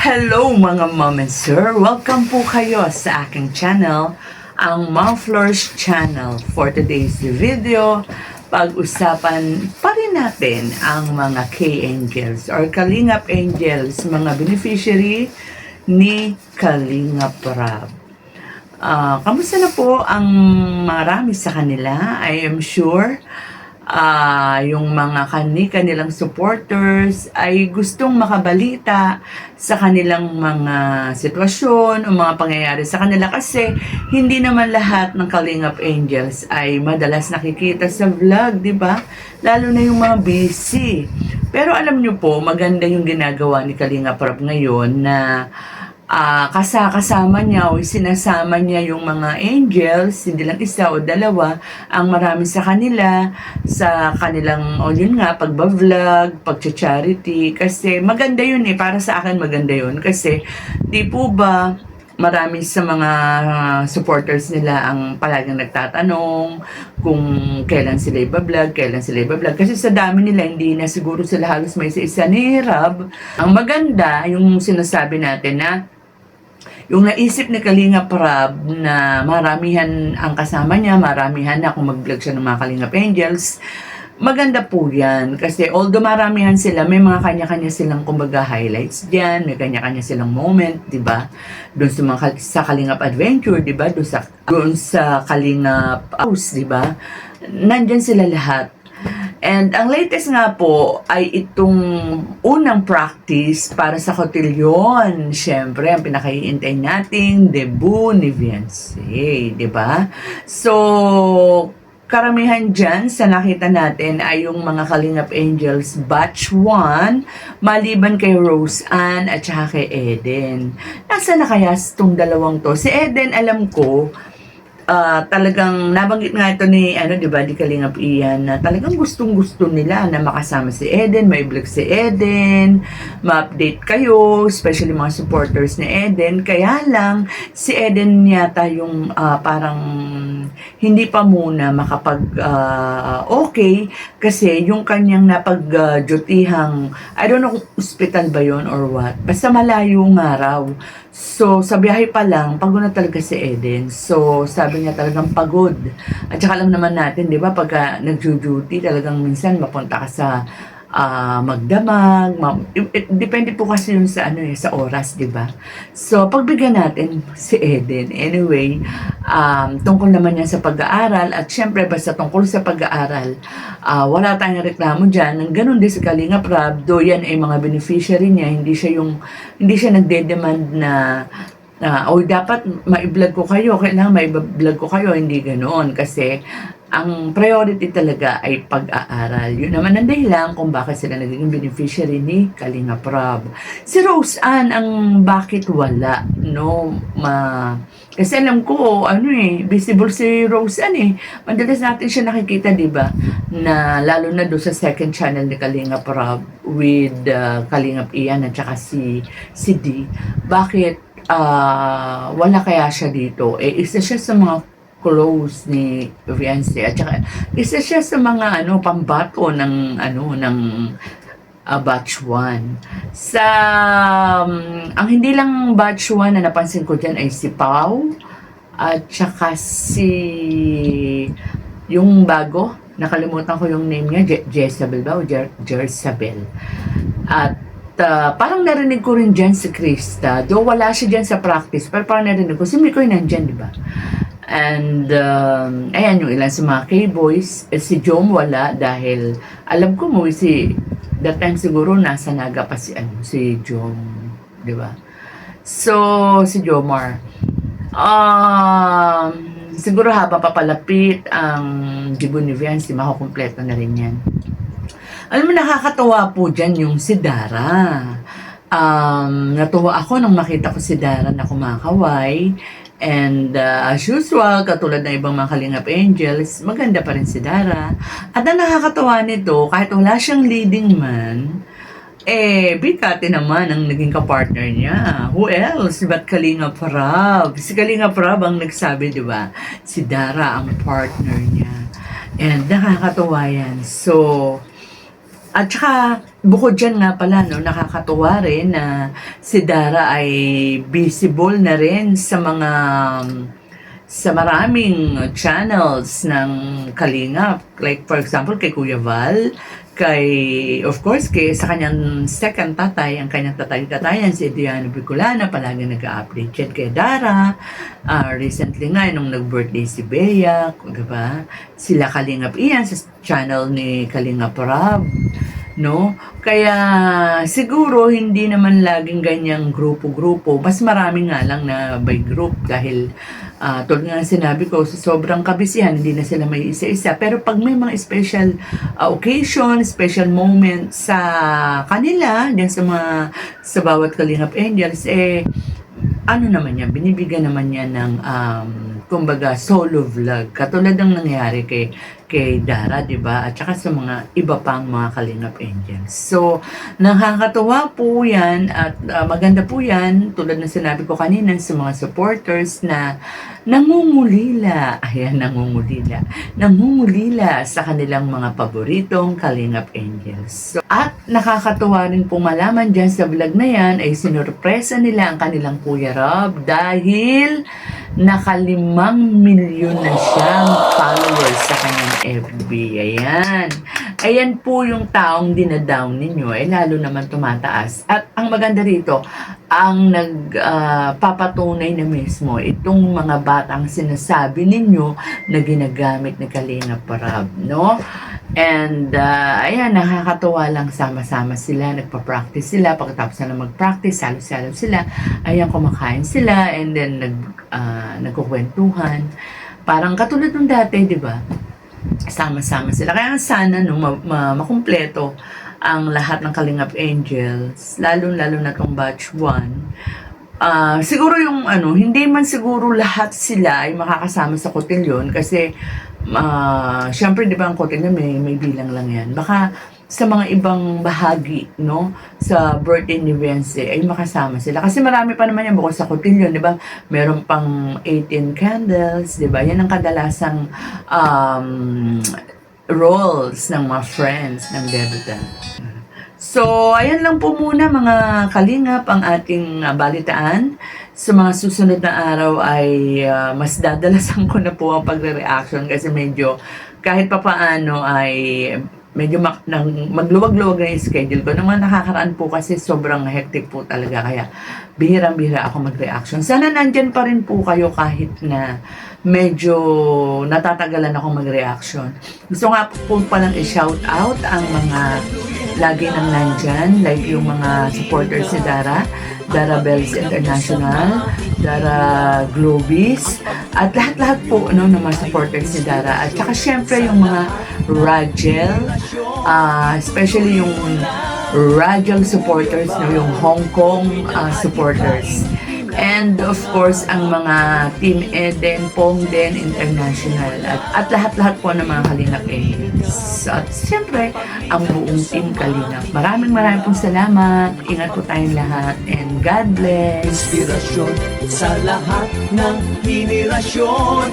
Hello mga mom and sir! Welcome po kayo sa aking channel, ang Mom Flourish Channel. For today's video, pag-usapan pa rin natin ang mga K-Angels or Kalingap Angels, mga beneficiary ni Kalingap Rab. Ah, kamusta na po ang marami sa kanila? I am sure ah yung mga kani kanilang supporters ay gustong makabalita sa kanilang mga sitwasyon o mga pangyayari sa kanila kasi hindi naman lahat ng Kalingap Angels ay madalas nakikita sa vlog, di ba? Lalo na yung mga busy. Pero alam nyo po, maganda yung ginagawa ni Kalingap Rap ngayon na ah kasakasama niya o sinasama niya yung mga angels, hindi lang isa o dalawa, ang marami sa kanila, sa kanilang, o yun nga, pagbablog, pagcha-charity, kasi maganda yun eh, para sa akin maganda yun, kasi di po ba, marami sa mga supporters nila ang palaging nagtatanong kung kailan sila ibablog, kailan sila ibablog. Kasi sa dami nila, hindi na siguro sila halos may isa-isa ni Rab. Ang maganda, yung sinasabi natin na yung naisip ni Kalinga Prab na maramihan ang kasama niya, maramihan na kung mag-vlog siya ng mga Kalingap Angels, maganda po yan. Kasi although maramihan sila, may mga kanya-kanya silang kumbaga highlights dyan, may kanya-kanya silang moment, di ba? Doon sa, mga, sa Kalingap Adventure, di ba? Doon sa, doon sa Kalingap House, di ba? Nandyan sila lahat. And ang latest nga po ay itong unang practice para sa cotillion. Siyempre, ang pinakaiintay nating debut ni Viance. di ba? So, karamihan dyan sa nakita natin ay yung mga Kalingap Angels batch 1 maliban kay Rose Ann at saka kay Eden. Nasa na kaya itong dalawang to? Si Eden, alam ko, ah, talagang nabanggit nga ito ni ano 'di ba di Kalingap Ian na talagang gustong-gusto nila na makasama si Eden, may vlog si Eden, ma-update kayo, especially mga supporters ni Eden. Kaya lang si Eden yata yung ah, parang hindi pa muna makapag ah, okay kasi yung kanyang napag-dutihang I don't know kung hospital ba yon or what. Basta malayo nga raw. So, sa biyahe pa lang, pagod na talaga si Eden. So, sabi niya talagang pagod. At saka alam naman natin, di ba, pagka nag-duty, talagang minsan mapunta ka sa ah, magdamag. Ma- i- i- depende po kasi yun sa, ano, eh, sa oras, di ba? So, pagbigyan natin si Eden. Anyway, um, tungkol naman yan sa pag-aaral. At syempre, basta tungkol sa pag-aaral, ah, wala tayong reklamo dyan. Nang ganun din si Kalinga Prab, do yan ay mga beneficiary niya. Hindi siya yung, hindi siya nagde-demand na na o dapat ma-vlog ko kayo, kailangan ma-vlog ko kayo, hindi ganoon kasi ang priority talaga ay pag-aaral. Yun naman ang dahilan kung bakit sila naging beneficiary ni Kalinga Prab. Si Rose Ann, ang bakit wala, no? Ma kasi alam ko, ano eh, visible si Rose Ann eh. Madalas natin siya nakikita, di ba? Na lalo na doon sa second channel ni Kalinga Prab with uh, Kalinga Ian at saka si, si D. Bakit ah wala kaya siya dito? Eh, isa siya sa mga close ni Viance at saka isa siya sa mga ano pambato ng ano ng ah, batch 1. Sa um, ang hindi lang batch 1 na napansin ko diyan ay si Pau at saka si yung bago nakalimutan ko yung name niya Je- Jezabel ba o Jer- Jezabel at ah, parang narinig ko rin dyan si Krista. Though wala siya dyan sa practice, pero parang narinig ko. Si Mikoy nandyan, di ba? And, um, ayan yung ilan sa mga K-boys. Eh, si Jom wala dahil alam ko mo si that time siguro nasa naga pa si, ano, si Jom. Di ba? So, si Jomar. Um, siguro habang papalapit ang Jibu ni Viancy, makukumpleto na rin yan. Alam mo, nakakatawa po dyan yung si Dara. Um, natuwa ako nung makita ko si Dara na kumakaway. And uh, as usual, katulad ng ibang mga Kalingap Angels, maganda pa rin si Dara. At ang nakakatawa nito, kahit wala siyang leading man, eh, Bikati naman ang naging kapartner niya. Who else but Kalinga Prab? Si Kalinga Prab ang nagsabi, di ba? Si Dara ang partner niya. And nakakatawa yan. So, at saka, bukod dyan nga pala, no, nakakatuwa rin na si Dara ay visible na rin sa mga sa maraming channels ng Kalingap. Like for example, kay Kuya Val, kay, of course, kay sa kanyang second tatay, ang kanyang tatay-tatayan, si Diana Bicolana, palagi nag-update yan kay Dara. Ah, recently nga, nung nag-birthday si Bea, diba? Sila Kalingap iyan sa channel ni Kalingap Rab no? Kaya siguro hindi naman laging ganyang grupo-grupo. Mas marami nga lang na by group dahil ah tulad nga ng sinabi ko, sa sobrang kabisihan, hindi na sila may isa-isa. Pero pag may mga special ah, occasion, special moment sa kanila, dyan sa mga sa bawat Kalingap Angels, eh ano naman yan, binibigyan naman yan ng um, kumbaga solo vlog. Katulad ng nangyari kay kay Dara, 'di ba? At saka sa mga iba pang mga Kalingap Angels. So, nakakatuwa po 'yan at uh, maganda po 'yan tulad ng sinabi ko kanina sa mga supporters na nangungulila. Ayan, nangungulila. Nangungulila sa kanilang mga paboritong Kalingap Angels. So, at nakakatuwa rin po malaman dyan sa vlog na yan ay sinurpresa nila ang kanilang Kuya Rob dahil nakalimang milyon na siyang followers sa kanyang FB. Ayan. Ayan po yung taong dinadown ninyo, eh lalo naman tumataas. At ang maganda rito, ang nagpapatunay na mismo itong mga batang sinasabi ninyo na ginagamit ni Kalina Parab, no? And uh, ayan, nakakatuwa lang sama-sama sila, nagpa-practice sila, pagkatapos na mag-practice, salo-salo sila, ayan, kumakain sila, and then nag, uh, nagkukwentuhan. Parang katulad ng dati, di ba? Sama-sama sila. Kaya sana no, ma- ma- makumpleto ang lahat ng Kalingap Angels, lalo-lalo na tong batch 1. Ah, siguro yung ano, hindi man siguro lahat sila ay makakasama sa kotilyon kasi ah, syempre 'di ba ang kotilyon may may bilang lang 'yan. Baka sa mga ibang bahagi, no, sa birthday ni Beyonce ay makasama sila. Kasi marami pa naman yan bukod sa kotilyon, di ba? Meron pang 18 candles, di ba? Yan ang kadalasang um, roles ng mga friends ng debutant. So, ayan lang po muna mga kalingap ang ating uh, balitaan. Sa mga susunod na araw ay uh, mas dadalasan ko na po ang pagre-reaction kasi medyo kahit papaano ay medyo mak- nang, magluwag-luwag na yung schedule ko. Mga nakakaraan po kasi sobrang hectic po talaga. Kaya bihirang-bihira ako mag-reaction. Sana nandyan pa rin po kayo kahit na medyo natatagalan ako mag-reaction. Gusto nga po palang i-shout out ang mga lagi nang nandyan, like yung mga supporters ni Dara, Dara Bells International, Dara Globis, at lahat-lahat po no, ng mga supporters ni Dara. At saka syempre yung mga Rajel, ah, especially yung Rajel supporters, no, yung Hong Kong ah, supporters. And of course, ang mga Team Eden, Pongden International at, at lahat-lahat po ng mga Kalingap Angels. At siyempre, ang buong Team Kalingap. Maraming maraming pong salamat. Ingat po tayong lahat. And God bless. Inspirasyon sa lahat ng henerasyon